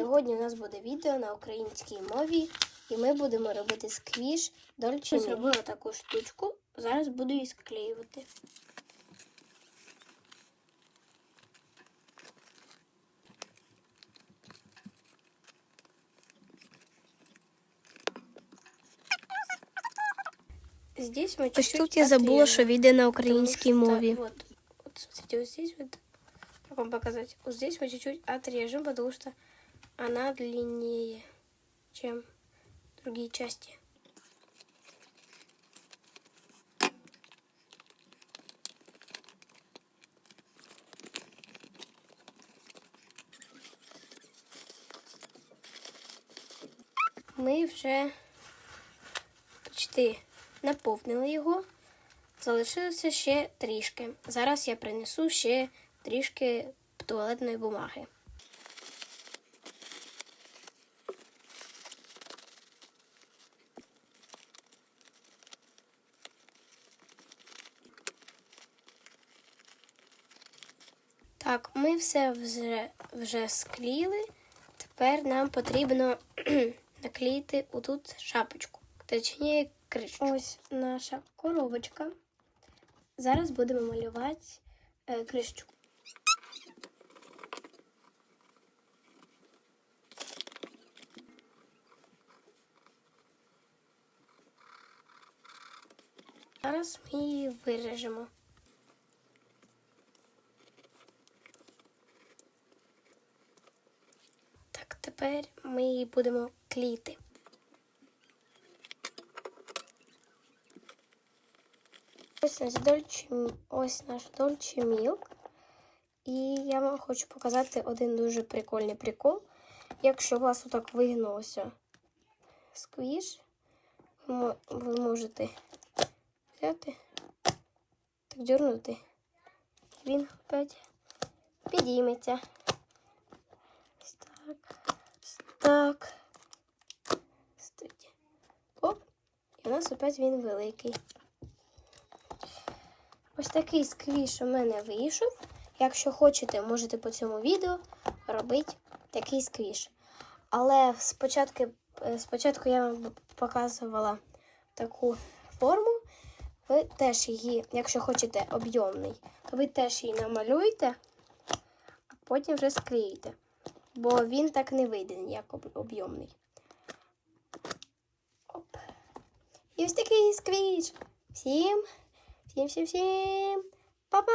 Сьогодні у нас буде відео на українській мові, і ми будемо робити сквіш Дольче. Я зробила таку штучку. Зараз буду її склеювати. Здесь мы Ось тут я забула, що відео на українській мові. Вот, вот, смотрите, вот здесь вот, как вам показать? Вот здесь мы чуть-чуть отрежем, потому что она длиннее, чем другие части. Ми вже почти наповнили його. Залишилося ще трішки. Зараз я принесу ще трішки туалетної бумаги. Так, ми все вже, вже склеїли. Тепер нам потрібно наклеїти отут шапочку, точніше кришку. Ось наша коробочка. Зараз будемо малювати е, кришечку. Зараз ми її виріжемо. Так, тепер ми її будемо клеїти. Ось наш дольче, ось наш дольче мілк. І я вам хочу показати один дуже прикольний прикол. Якщо у вас отак вигнулося сквіш, ви можете взяти, так дернути. Він опять підійметься. Ось так. Ось так. Оп. І у нас опять він великий. Ось такий сквіш у мене вийшов. Якщо хочете, можете по цьому відео робити такий сквіш. Але спочатку, е, спочатку я вам показувала таку форму. Ви теж її, якщо хочете об'ємний, ви теж її намалюєте, а потім вже склеїте. Бо він так не вийде як об- об'ємний. Оп. І ось такий сквіч. Всім, всім, всім, всім. Па-па!